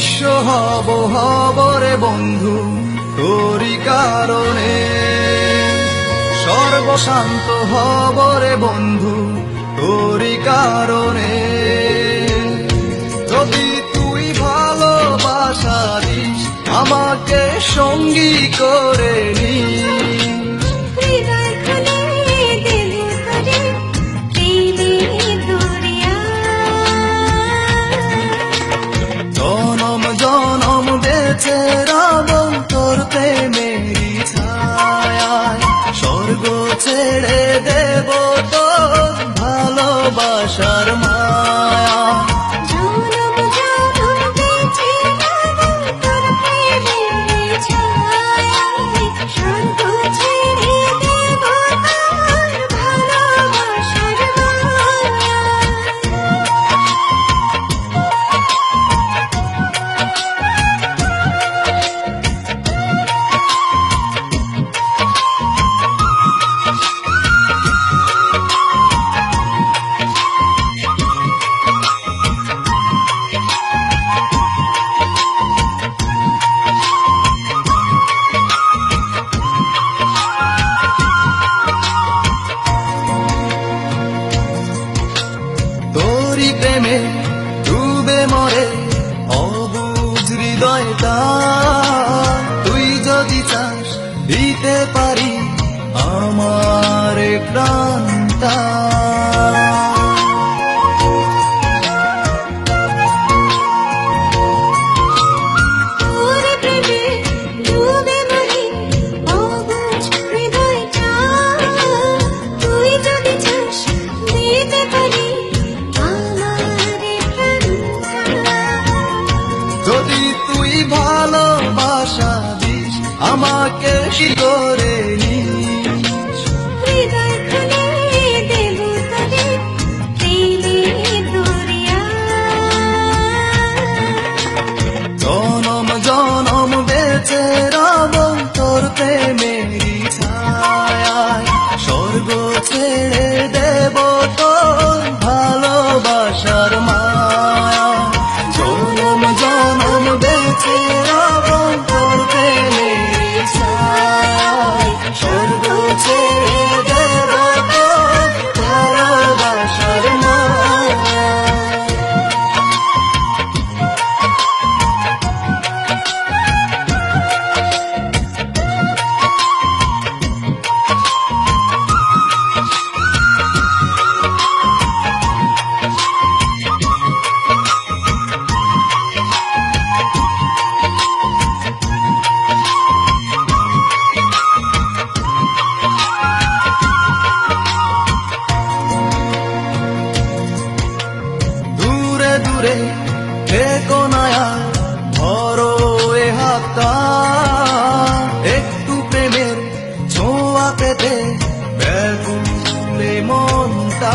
সব হবরে বন্ধু তোরি কারণে। সর্বশান্ত হবরে বন্ধু তোরি কারণে। যদি তুই ভালোবাসা দিস, আমাকে সঙ্গী করে স্বর্গ ছেড়ে দেব তো ভালোবাসার মায়া হৃদয়টা তুই যদি চাস দিতে পারি আমার প্রাণটা আমাকে করে নিস দূরে থেকো নয়া ধরো এ হাতটা একটু প্রেমের ছোঁয়া পেতে বেগুলে মনটা